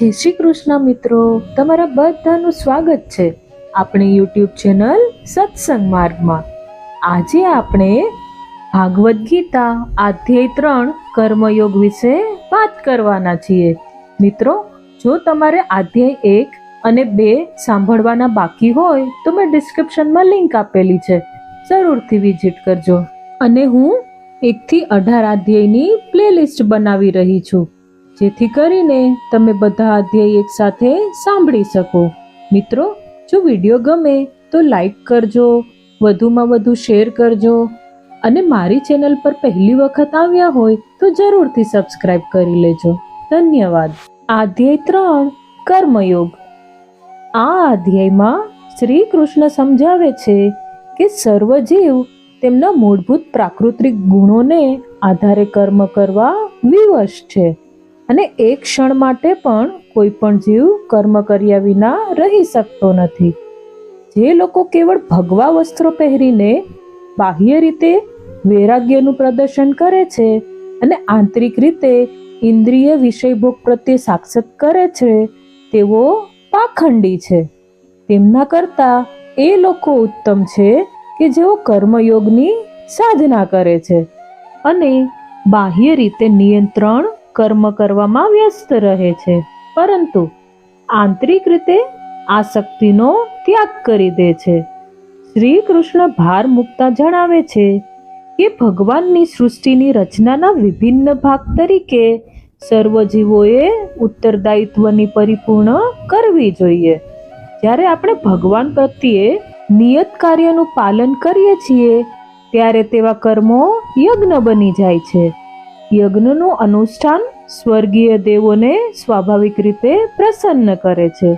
જય શ્રી કૃષ્ણ મિત્રો. તમારા બધાનું સ્વાગત છે આપણી યુટ્યુબ ચેનલ સત્સંગ માર્ગમાં. આજે આપણે ભાગવદ્ ગીતા અધ્યાય ત્રણ કર્મયોગ વિશે વાત કરવાના છીએ. મિત્રો, જો તમારે અધ્યાય એક અને બે સાંભળવાના બાકી હોય, તો મેં ડિસ્ક્રિપ્શનમાં લિંક આપેલી છે. જરૂરથી વિઝિટ કરજો. અને હું એકથી અઢાર અધ્યાયની પ્લેલિસ્ટ બનાવી રહી છું. જેથી કરીને તમે બધા અધ્યાય એક સાથે સાંભળી શકો. મિત્રો, જો વીડિયો ગમે તો લાઈક કરજો, વધુમાં વધુ શેર કરજો અને મારી ચેનલ પર પહેલી વખત આવ્યા હોય તો જરૂરથી સબસ્ક્રાઈબ કરી લેજો. ધન્યવાદ. અધ્યાય ત્રણ, કર્મયોગ. આ અધ્યાયમાં શ્રી કૃષ્ણ સમજાવે છે કે સર્વ જીવ તેમના મૂળભૂત પ્રાકૃતિક ગુણોને આધારે કર્મ કરવા વિવશ છે. અને એક ક્ષણ માટે પણ કોઈ પણ જીવ કર્મ કર્યા વિના રહી શકતો નથી. જે લોકો કેવળ ભગવા વસ્ત્રો પહેરીને બાહ્ય રીતે વૈરાગ્યનું પ્રદર્શન કરે છે અને આંતરિક રીતે ઇન્દ્રિય વિષયભોગ પ્રત્યે સાક્ષત કરે છે, તેઓ પાખંડી છે. તેમના કરતા એ લોકો ઉત્તમ છે કે જેઓ કર્મયોગની સાધના કરે છે અને બાહ્ય રીતે નિયંત્રણ કર્મ કરવામાં વ્યસ્ત રહે છે. પરંતુ આંતરિક રીતે આસક્તિનો ત્યાગ કરી દે છે. શ્રી કૃષ્ણ ભાર મૂકતા જણાવે છે કે ભગવાનની સૃષ્ટિની રચનાના વિભિન્ન ભાગ તરીકે સર્વ જીવોએ ઉત્તરદાયિત્વની પરિપૂર્ણ કરવી જોઈએ. જ્યારે આપણે ભગવાન પ્રત્યે નિયત કાર્યનું પાલન કરીએ છીએ, ત્યારે તેવા કર્મો યજ્ઞ બની જાય છે. યજ્ઞનું અનુષ્ઠાન સ્વર્ગીય દેવોને સ્વાભાવિક રીતે પ્રસન્ન કરે છે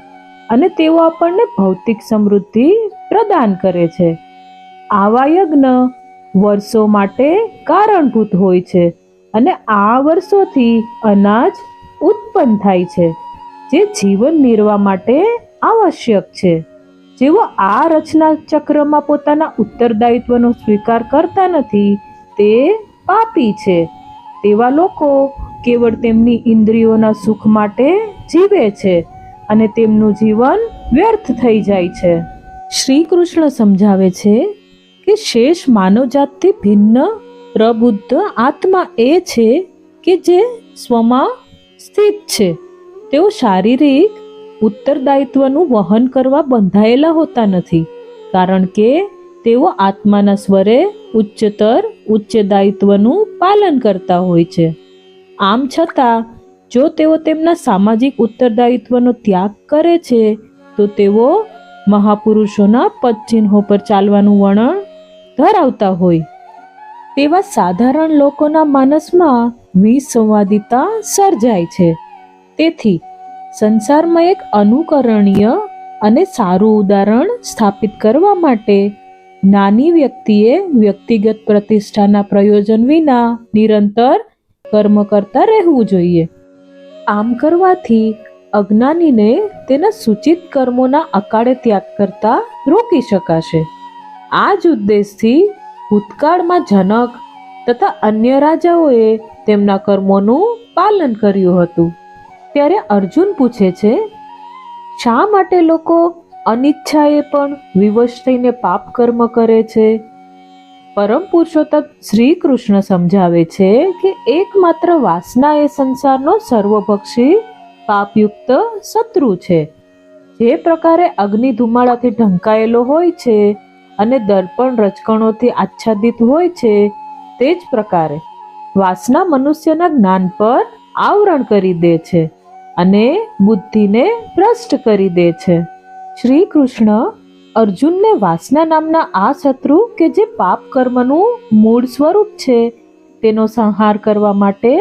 અને તેઓ આપણને ભૌતિક સમૃદ્ધિ પ્રદાન કરે છે. આવા યજ્ઞ વર્ષો માટે કારણભૂત હોય છે અને આ વર્ષોથી અનાજ ઉત્પન્ન થાય છે, જે જીવન નિર્વાહ માટે આવશ્યક છે. જેઓ આ રચના ચક્રમાં પોતાના ઉત્તરદાયિત્વનો સ્વીકાર કરતા નથી, તે પાપી છે. તેવા લોકો કેવળ તેમની ઇન્દ્રિયોના સુખ માટે જીવે છે અને તેમનું જીવન વ્યર્થ થઈ જાય છે. શ્રી કૃષ્ણ સમજાવે છે કે શેષ માનવજાતથી ભિન્ન, પ્રબુદ્ધ આત્મા એ છે કે જે સ્વમાં સ્થિત છે. તેઓ શારીરિક ઉત્તરદાયિત્વનું વહન કરવા બંધાયેલા હોતા નથી, કારણ કે તેઓ આત્માના સ્વરે ઉચ્ચતર ઉચ્ચ દાયિત્વનું પાલન કરતા હોય છે. આમ છતાં, જો તેઓ તેમના સામાજિક ઉત્તરદાયિત્વનો ત્યાગ કરે છે, તો તેઓ મહાપુરુષોના પદચિહ્નો પર ચાલવાનું વર્ણન ધરાવતા હોય. તેવા સાધારણ લોકોના માનસમાં વિસંવાદિતા સર્જાય છે. તેથી, સંસારમાં એક અનુકરણીય અને સારું ઉદાહરણ સ્થાપિત કરવા માટે નાની વ્યક્તિએ વ્યક્તિગત પ્રતિષ્ઠાના પ્રયોજન વિના નિરંતર કર્મ કરતા રહેવું જોઈએ. આમ કરવાથી અજ્ઞાનીને તેના સૂચિત કર્મોના અકાળે ત્યાગ કરતા રોકી શકાશે. આ જ ઉદ્દેશથી ભૂતકાળમાં જનક તથા અન્ય રાજાઓએ તેમના કર્મોનું પાલન કર્યું હતું. ત્યારે અર્જુન પૂછે છે, શા માટે લોકો અનિચ્છાએ પણ વિવશ થઈને પાપ કર્મ કરે છે. પરમ પુરુષોત્તમ શ્રી કૃષ્ણ સમજાવે છે કે એકમાત્ર વાસના એ સંસારનો સર્વભક્ષી પાપયુક્ત શત્રુ છે. જે પ્રકારે અગ્નિ ધુમાડાથી ઢંકાયેલો હોય છે અને દર્પણ રચકણોથી આચ્છાદિત હોય છે, તે જ પ્રકારે વાસના મનુષ્યના જ્ઞાન પર આવરણ કરી દે છે અને બુદ્ધિને ભ્રષ્ટ કરી દે છે. શ્રી કૃષ્ણ અર્જુનને વાસના નામના આ શત્રુ કે જે પાપ કર્મનું મૂળ સ્વરૂપ છે, તેનો સંહાર કરવા માટે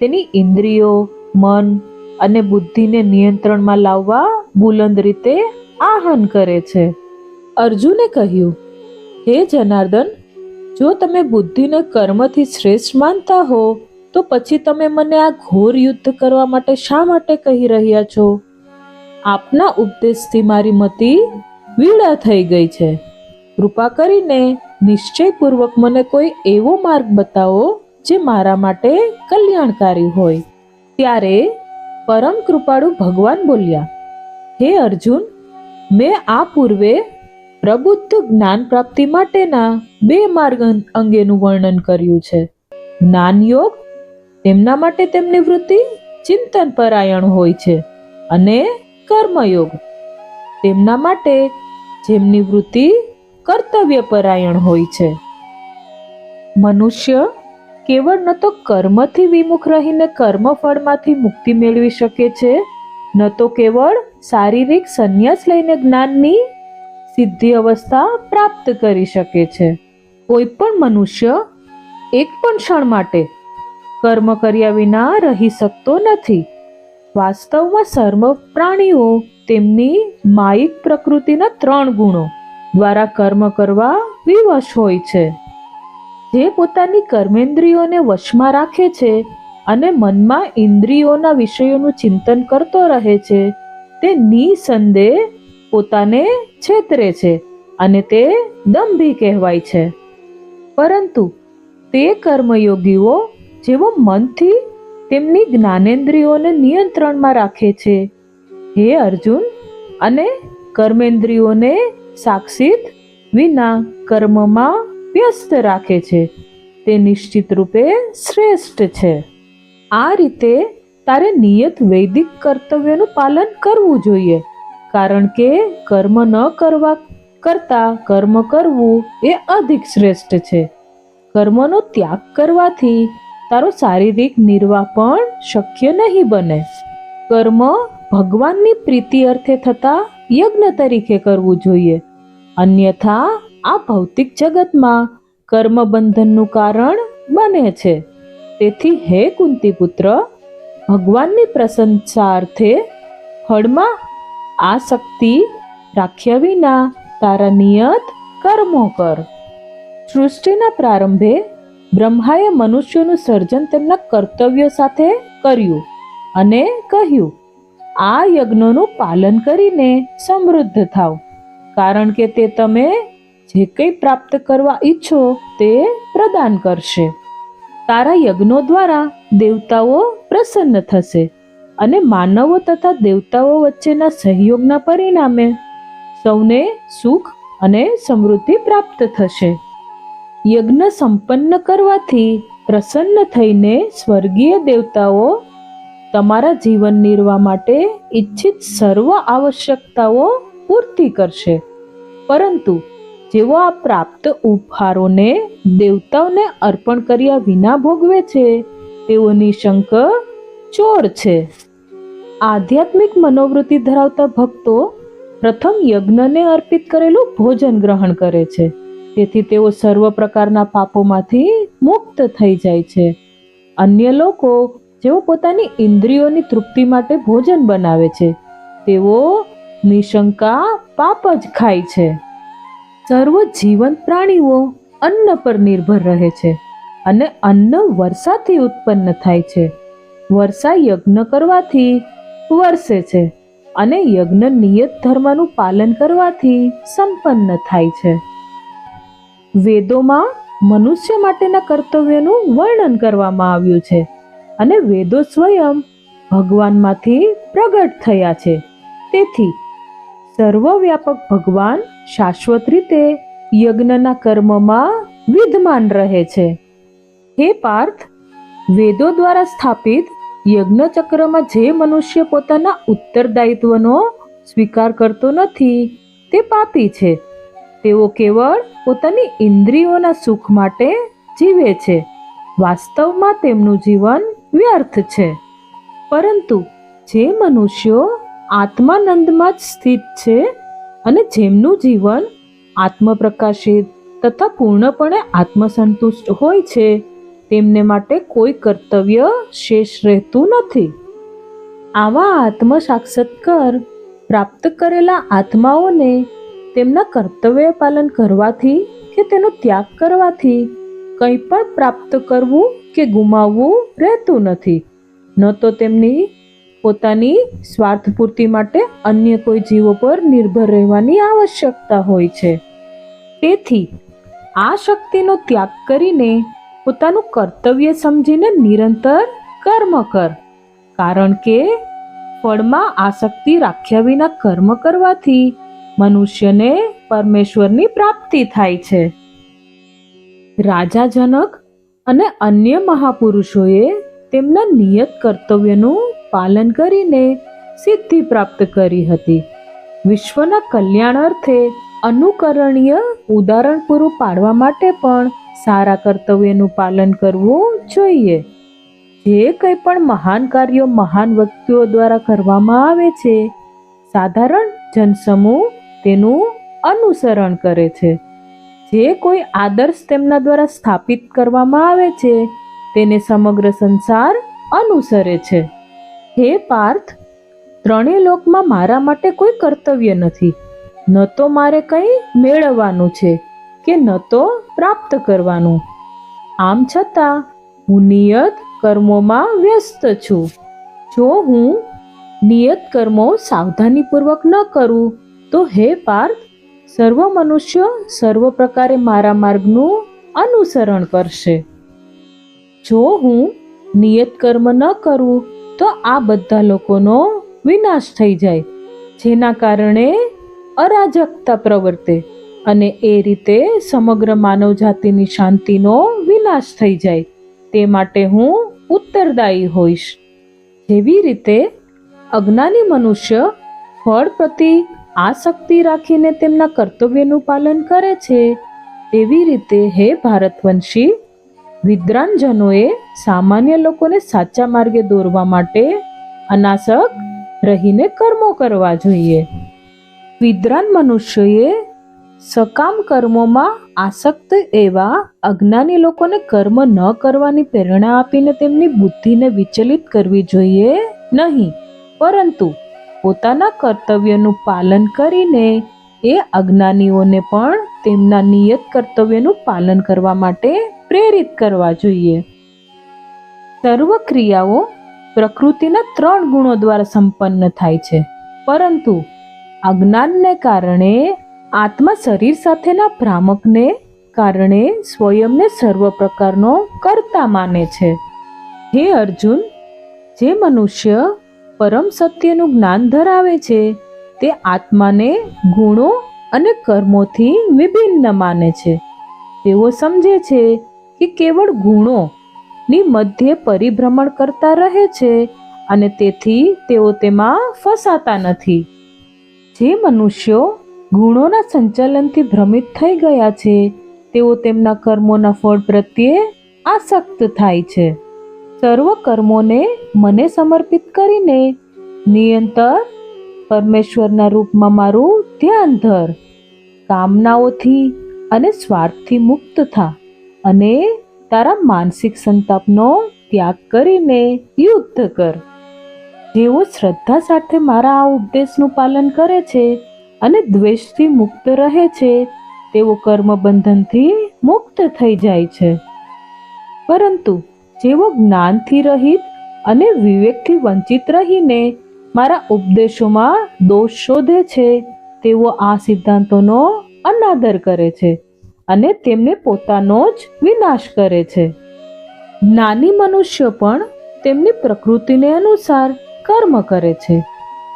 તેની ઇન્દ્રિયો, મન અને બુદ્ધિને નિયંત્રણમાં લાવવા બુલંદ રીતે આહન કરે છે. અર્જુને કહ્યું, હે જનાર્દન, જો તમે બુદ્ધિને કર્મથી શ્રેષ્ઠ માનતા હો, તો પછી તમે મને આ ઘોર યુદ્ધ કરવા માટે શા માટે કહી રહ્યા છો? આપના ઉપદેશથી મારી મતિ વીડા થઈ ગઈ છે. કૃપા કરીને નિશ્ચયપૂર્વક મને કોઈ એવો માર્ગ બતાવો જે મારા માટે કલ્યાણકારી હોય. ત્યારે પરમ કૃપાળુ ભગવાન બોલ્યા, હે અર્જુન, મેં આ પૂર્વે પ્રબુદ્ધ જ્ઞાન પ્રાપ્તિ માટેના બે માર્ગ અંગેનું વર્ણન કર્યું છે. જ્ઞાન યોગ તેમના માટે તેમની વૃત્તિ ચિંતન પરાયણ હોય છે અને કર્મયોગ. તેમના માટે જેમની વૃત્તિ કર્તવ્ય પરાયણ હોય છે. મનુષ્ય કેવળ ન તો કર્મથી વિમુખ રહીને કર્મફળમાંથી મુક્તિ મેળવી શકે છે, ન તો કેવળ શારીરિક સંન્યાસ લઈને જ્ઞાનની સિદ્ધિ અવસ્થા પ્રાપ્ત કરી શકે છે. કોઈ પણ મનુષ્ય એક પણ ક્ષણ માટે કર્મ કર્યા વિના રહી શકતો નથી. વાસ્તવમાં સર્વ પ્રાણીઓ તેમની માયિક પ્રકૃતિના ત્રણ ગુણો દ્વારા કર્મ કરવા વિવશ હોય છે. જે પોતાની કર્મેન્દ્રિયોને વશમાં રાખે છે અને મનમાં ઇન્દ્રિયોના વિષયોનું ચિંતન કરતો રહે છે, તે નિસંદેહ પોતાને છેતરે છે અને તે દંભી કહેવાય છે. પરંતુ તે કર્મયોગીઓ જેઓ મનથી તેમની જ્ઞાનેન્દ્રિયોને નિયંત્રણમાં રાખે છે. હે અર્જુન, અને કર્મેન્દ્રિયોને સાક્ષિત વિના કર્મમાં વ્યસ્ત રાખે છે. તે નિશ્ચિત રૂપે શ્રેષ્ઠ છે. આ રીતે તારે નિયત વૈદિક કર્તવ્યનું પાલન કરવું જોઈએ, કારણ કે કર્મ ન કરવા કરતા કર્મ કરવું એ અધિક શ્રેષ્ઠ છે. કર્મનો ત્યાગ કરવાથી તારો શારીરિક નિર્વાહ પણ શક્ય નહીં બને. કર્મ ભગવાનની પ્રીતિ અર્થે થતા યજ્ઞ તરીકે કરવું જોઈએ. અન્યથા, આ ભૌતિક જગતમાં કર્મ બંધનનું કારણ બને છે. તેથી હે કુંતી પુત્ર ભગવાનની પ્રશંસા અર્થે ફળમાં શક્તિ રાખ્યા વિના તારા નિયત કર્મો કર. સૃષ્ટિના પ્રારંભે બ્રહ્માએ મનુષ્યોનું સર્જન તેમના કર્તવ્યો સાથે કર્યું અને કહ્યું, આ યજ્ઞોનું પાલન કરીને સમૃદ્ધ થાવ. કારણ કે તે તમે જે કંઈ પ્રાપ્ત કરવા ઈચ્છો તે પ્રદાન કરશે. તારા યજ્ઞો દ્વારા દેવતાઓ પ્રસન્ન થશે અને માનવો તથા દેવતાઓ વચ્ચેના સહયોગના પરિણામે સૌને સુખ અને સમૃદ્ધિ પ્રાપ્ત થશે. યજ્ઞ સંપન્ન કરવાથી પ્રસન્ન થઈને સ્વર્ગીય દેવતાઓ તમારા જીવન નિર્વાહ માટે ઈચ્છિત સર્વ આવશ્યકતાઓ પૂર્તિ કરશે. પરંતુ જેઓ આ પ્રાપ્ત ઉપહારોને દેવતાઓને અર્પણ કર્યા વિના ભોગવે છે તેઓ નિશંક ચોર છે. આધ્યાત્મિક મનોવૃત્તિ ધરાવતા ભક્તો પ્રથમ યજ્ઞને અર્પિત કરેલું ભોજન ગ્રહણ કરે છે. તેથી તેઓ સર્વ પ્રકારના પાપોમાંથી મુક્ત થઈ જાય છે. અન્ય લોકો જેઓ પોતાની ઇન્દ્રિયોની તૃપ્તિ માટે ભોજન બનાવે છે, તેઓ નિશંકા પાપ જ ખાય છે. સર્વ જીવંત પ્રાણીઓ અન્ન પર નિર્ભર રહે છે અને અન્ન વર્ષાથી ઉત્પન્ન થાય છે. વર્ષા યજ્ઞ કરવાથી વર્ષે છે અને યજ્ઞ નિયત ધર્મનું પાલન કરવાથી સંપન્ન થાય છે. વેદોમાં મનુષ્ય માટેના કર્તવ્યનું વર્ણન કરવામાં આવ્યું છે અને વેદો સ્વયં ભગવાનમાંથી પ્રગટ થયા છે. તેથી સર્વવ્યાપક ભગવાન શાશ્વત રીતે યજ્ઞના કર્મમાં વિદ્યમાન રહે છે. હે પાર્થ, વેદો દ્વારા સ્થાપિત યજ્ઞચક્રમાં જે મનુષ્ય પોતાના ઉત્તરદાયિત્વનો સ્વીકાર કરતો નથી, તે પાપી છે. તેઓ કેવળ પોતાની ઇન્દ્રિયોના સુખ માટે જીવે છે. વાસ્તવમાં તેમનું જીવન વ્યર્થ છે. પરંતુ જે મનુષ્યો આત્માનંદમાં જ સ્થિત છે અને જેમનું જીવન આત્મપ્રકાશિત તથા પૂર્ણપણે આત્મસંતુષ્ટ હોય છે, તેમને માટે કોઈ કર્તવ્ય શેષ રહેતું નથી. આવા આત્મ સાક્ષાત્કાર પ્રાપ્ત કરેલા આત્માઓને તેમના કર્તવ્ય પાલન કરવાથી કે તેનો ત્યાગ કરવાથી કંઈ પણ પ્રાપ્ત કરવું કે ગુમાવવું રહેતું નથી. ન તો તેમની પોતાની સ્વાર્થ પૂર્તિ માટે અન્ય કોઈ જીવો પર નિર્ભર રહેવાની આવશ્યકતા હોય છે. તેથી આ શક્તિનો ત્યાગ કરીને પોતાનું કર્તવ્ય સમજીને નિરંતર કર્મ કર. કારણ કે ફળમાં આસક્તિ રાખ્યા વિના કર્મ કરવાથી મનુષ્યને પરમેશ્વરની પ્રાપ્તિ થાય છે. રાજા જનક અને અન્ય મહાપુરુષોએ તેમના નિયત કર્તવ્યનું પાલન કરીને સિદ્ધિ પ્રાપ્ત કરી હતી. વિશ્વના કલ્યાણ અર્થે અનુકરણીય ઉદાહરણ પૂરું પાડવા માટે પણ સારા કર્તવ્યનું પાલન કરવું જોઈએ. જે કંઈ પણ મહાન કાર્યો મહાન વ્યક્તિઓ દ્વારા કરવામાં આવે છે, સાધારણ જનસમૂહ તેનું અનુસરણ કરે છે. જે કોઈ આદર્શ તેમના દ્વારા સ્થાપિત કરવામાં આવે છે, તેને સમગ્ર સંસાર અનુસરે છે. હે પાર્થ, ત્રણેય લોકમાં મારા માટે કોઈ કર્તવ્ય નથી. ન તો મારે કંઈ મેળવવાનું છે કે ન તો પ્રાપ્ત કરવાનું. આમ છતાં, હું નિયત કર્મોમાં વ્યસ્ત છું. જો હું નિયત કર્મો સાવધાનીપૂર્વક ન કરું તો હે પાર્થ, સર્વ મનુષ્ય સર્વ પ્રકારે મારા માર્ગનું અનુસરણ કરશે. જો હું નિયત કર્મ ન કરું, તો આ બધા લોકોનો વિનાશ થઈ જાય, જેના કારણે અરાજકતા પ્રવર્તે અને એ રીતે સમગ્ર માનવ જાતિની શાંતિનો વિનાશ થઈ જાય. તે માટે હું ઉત્તરદાયી હોઈશ. જેવી રીતે અજ્ઞાની મનુષ્ય ફળ પ્રતિ આસક્તિ રાખીને તેમના કર્તવ્યનું પાલન કરે છે? તેવી રીતે હે ભારતવંશી, વિદ્વાનજનોએ સામાન્ય લોકોને સાચા માર્ગે દોરવા માટે અનાસક રહીને કર્મો કરવા જોઈએ. વિદ્રાન મનુષ્યોએ સકામ કર્મોમાં આસક્ત એવા અજ્ઞાની લોકોને કર્મ ન કરવાની પ્રેરણા આપીને તેમની બુદ્ધિને વિચલિત કરવી જોઈએ નહીં. પરંતુ પોતાના કર્તવ્યનું પાલન કરીને એ અજ્ઞાનીઓને પણ તેમના નિયત કર્તવ્યનું પાલન કરવા માટે પ્રેરિત કરવા જોઈએ. સર્વ ક્રિયાઓ પ્રકૃતિના ત્રણ ગુણો દ્વારા સંપન્ન થાય છે. પરંતુ અજ્ઞાનને કારણે આત્મા શરીર સાથેના ભ્રામકને કારણે સ્વયંને સર્વ પ્રકારનો કરતા માને છે. હે અર્જુન, જે મનુષ્ય પરમ સત્યનું જ્ઞાન ધરાવે છે, તે આત્માને ગુણો અને કર્મોથી વિભિન્ન માને છે. તેઓ સમજે છે કે કેવળ ગુણો ની મધ્યે પરિભ્રમણ કરતા રહે છે અને તેથી તેઓ તેમાં ફસાતા નથી. જે મનુષ્યો ગુણોના સંચાલનથી ભ્રમિત થઈ ગયા છે, તેઓ તેમના કર્મોના ફળ પ્રત્યે આસક્ત થાય છે. સર્વ કર્મોને મને સમર્પિત કરીને નિયંતર પરમેશ્વરના રૂપમાં મારું ધ્યાન ધર. કામનાઓથી અને સ્વાર્થથી મુક્ત થા અને તારા માનસિક સંતાપનો ત્યાગ કરીને યુદ્ધ કર. જેઓ શ્રદ્ધા સાથે મારા આ ઉપદેશનું પાલન કરે છે અને દ્વેષથી મુક્ત રહે છે, તેઓ કર્મ બંધનથી મુક્ત થઈ જાય છે. પરંતુ જેઓ જ્ઞાનથી રહિત અને વિવેકથી વંચિત રહીને મારા ઉપદેશોમાં દોષ શોધે છે, તેઓ આ સિદ્ધાંતોનો અનાદર કરે છે અને તેમને પોતાનો જ વિનાશ કરે છે. જ્ઞાની મનુષ્ય પણ તેમની પ્રકૃતિને અનુસાર કર્મ કરે છે,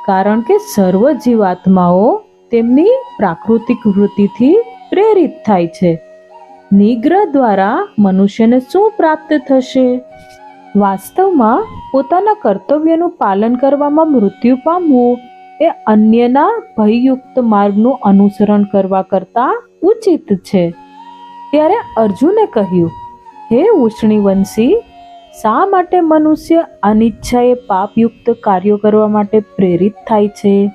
કારણ કે સર્વ જીવાત્માઓ તેમની પ્રાકૃતિક વૃત્તિથી પ્રેરિત થાય છે. નિગ્રહ દ્વારા મનુષ્યને શું પ્રાપ્ત થશે? વાસ્તવમાં, પોતાના કર્તવ્યનું પાલન કરવામાં મૃત્યુ પામવું એ અન્યના ભયયુક્ત માર્ગનું અનુસરણ કરવા કરતાં ઉચિત છે. ત્યારે અર્જુને કહ્યું, હે ઉષ્ણીવંશી, શા માટે મનુષ્ય અનિચ્છાએ પાપયુક્ત કાર્યો કરવા માટે પ્રેરિત થાય છે?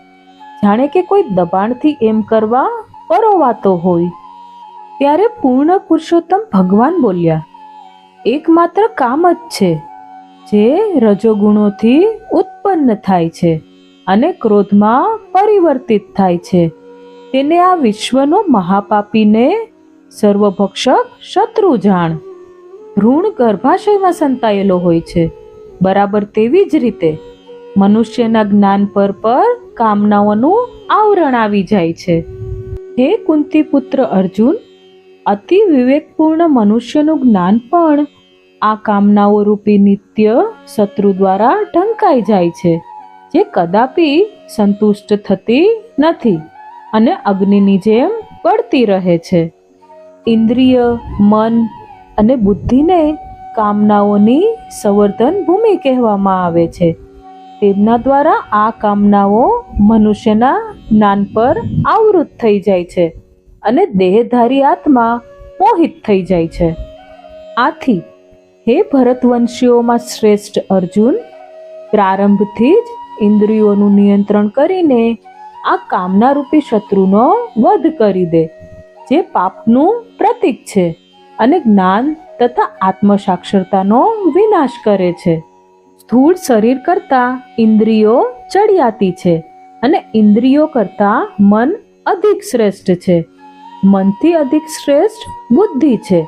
જાણે કે કોઈ દબાણથી એમ કરવા પરોવાતો હોય. ત્યારે પૂર્ણ પુરુષોત્તમ ભગવાન બોલ્યા, એકમાત્ર કામ જ છે જે રજોગુણોથી ઉત્પન્ન થાય છે અને ક્રોધમાં પરિવર્તિત થાય છે. તેને આ વિશ્વનો મહાપાપીને સર્વભક્ષક શત્રુ જાણ. ભ્રૂણ ગર્ભાશયમાં સંતાયેલો હોય છે. બરાબર તેવી જ રીતે મનુષ્યના જ્ઞાન પર પર કામનાઓનું આવરણ આવી જાય છે. હે કુંતી પુત્ર અર્જુન અતિ વિવેકપૂર્ણ મનુષ્યનું જ્ઞાન પણ આ કામનાઓ રૂપી નિત્ય શત્રુ દ્વારા ઢંકાઈ જાય છે, જે કદાપી સંતુષ્ટ થતી નથી અને અગ્નિની જેમ બળતી રહે છે. ઇન્દ્રિય, મન અને બુદ્ધિને કામનાઓની સંવર્ધન ભૂમિ કહેવામાં આવે છે. તેમના દ્વારા આ કામનાઓ મનુષ્યના જ્ઞાન પર આવૃત થઈ જાય છે. અને દેહધારી આત્મા મોહિત થઈ જાય છે. આથી હે ભરતવંશીઓમાં શ્રેષ્ઠ અર્જુન, પ્રારંભથી જ ઇન્દ્રિયોનું નિયંત્રણ કરીને આ કામનારૂપી શત્રુનો વધ કરી દે, જે પાપનું પ્રતીક છે અને જ્ઞાન તથા આત્મસાક્ષરતાનો વિનાશ કરે છે. સ્થૂળ શરીર કરતાં ઇન્દ્રિયો ચડિયાતી છે અને ઇન્દ્રિયો કરતાં મન અધિક શ્રેષ્ઠ છે. મનથી અધિક શ્રેષ્ઠ બુદ્ધિ છે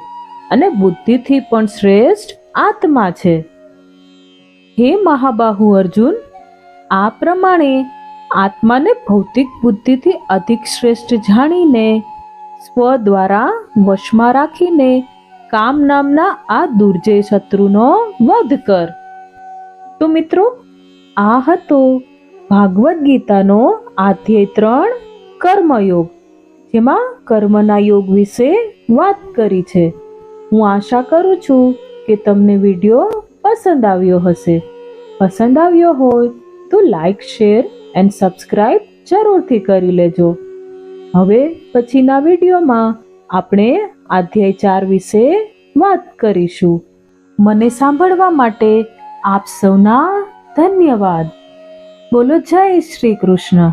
અને બુદ્ધિથી પણ શ્રેષ્ઠ આત્મા છે. હે મહાબાહુ અર્જુન, આ પ્રમાણે આત્માને ભૌતિક બુદ્ધિથી અધિક શ્રેષ્ઠ જાણીને, સ્વ દ્વારા વશમાં રાખીને કામ નામના આ દુર્જય શત્રુનો વધ કર. તો મિત્રો, આ હતો ભાગવદ્ ગીતાનો આધ્યેય ત્રણ કર્મયોગ. જેમાં કર્મના યોગ વિશે વાત કરી છે. હું આશા કરું છું કે તમને વીડિયો પસંદ આવ્યો હશે. પસંદ આવ્યો હોય તો લાઈક શેર એન્ડ સબસ્ક્રાઈબ જરૂરથી કરી લેજો. હવે પછીના વિડીયોમાં આપણે અધ્યાય ચાર વિશે વાત કરીશું. મને સાંભળવા માટે આપ સૌના ધન્યવાદ. બોલો જય શ્રી કૃષ્ણ.